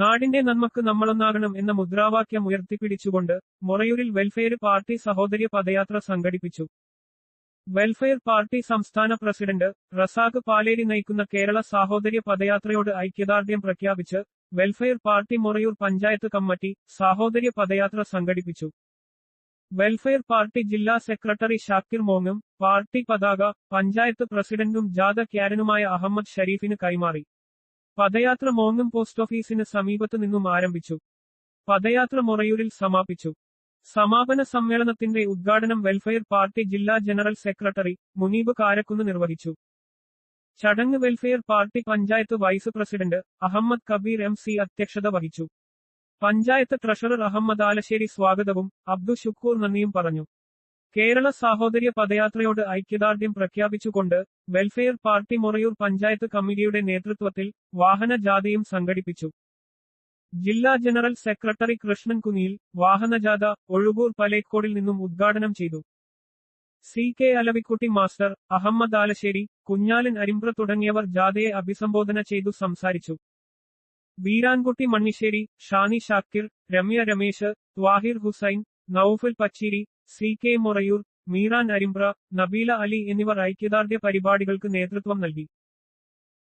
നാടിന്റെ നന്മക്ക് നമ്മളൊന്നാകണം എന്ന മുദ്രാവാക്യം ഉയർത്തിപ്പിടിച്ചുകൊണ്ട് മൊറയൂരിൽ വെൽഫെയർ പാർട്ടി സഹോദര്യ പദയാത്ര സംഘടിപ്പിച്ചു. വെൽഫെയർ പാർട്ടി സംസ്ഥാന പ്രസിഡന്റ് റസാഖ് പാലേരി നയിക്കുന്ന കേരള സാഹോദര്യ പദയാത്രയോട് ഐക്യദാർഢ്യം പ്രഖ്യാപിച്ച് welfare party Morayur panchayat committee സാഹോദര്യ പദയാത്ര സംഘടിപ്പിച്ചു. വെൽഫെയർ പാർട്ടി ജില്ലാ സെക്രട്ടറി ഷാക്കിർ മോങ്ങും പാർട്ടി പതാക പഞ്ചായത്ത് പ്രസിഡന്റും ജാഥ ക്യാരനുമായ അഹമ്മദ് ഷരീഫിന് കൈമാറി. പദയാത്ര മോങ്ങും പോസ്റ്റ് ഓഫീസിന് സമീപത്ത് നിന്നും ആരംഭിച്ചു. പദയാത്ര മൊറയൂരിൽ സമാപിച്ചു. സമാപന സമ്മേളനത്തിന്റെ ഉദ്ഘാടനം വെൽഫെയർ പാർട്ടി ജില്ലാ ജനറൽ സെക്രട്ടറി മുനീബ് കാരക്കുന്ന് നിർവഹിച്ചു. ചടങ്ങ് welfare party panchayat vice president Ahammed Kabeer M C അധ്യക്ഷത വഹിച്ചു. പഞ്ചായത്ത് ട്രഷറർ അഹമ്മദ് ആലശ്ശേരി സ്വാഗതവും അബ്ദു ഷുക്കൂർ നന്ദിയും പറഞ്ഞു. കേരള സാഹോദര്യ പദയാത്രയോട് ഐക്യദാർഢ്യം പ്രഖ്യാപിച്ചുകൊണ്ട് വെൽഫെയർ പാർട്ടി മുറയൂർ പഞ്ചായത്ത് കമ്മിറ്റിയുടെ നേതൃത്വത്തിൽ വാഹന ജാഥയും സംഘടിപ്പിച്ചു. ജില്ലാ ജനറൽ സെക്രട്ടറി കൃഷ്ണൻ കുനിയിൽ വാഹനജാഥ ഒഴുകൂർ പലേക്കോടിൽ നിന്നും ഉദ്ഘാടനം ചെയ്തു. C K Alavikutty master Ahammed Alassery Kunhalan Arimbra തുടങ്ങിയവർ ജാഥയെ അഭിസംബോധന ചെയ്തു സംസാരിച്ചു. വീരാൻകുട്ടി മണ്ണിശ്ശേരി ഷാനി ഷാക്കിർ രമ്യ രമേശ് ത്വാഹിർ ഹുസൈൻ നൌഫൽ പച്ചീരി സി കെ മൊറയൂർ മീറാൻ അരിമ്പ്ര നബീല അലി എന്നിവർ ഐക്യദാർഢ്യ പരിപാടികൾക്ക് നേതൃത്വം നൽകി.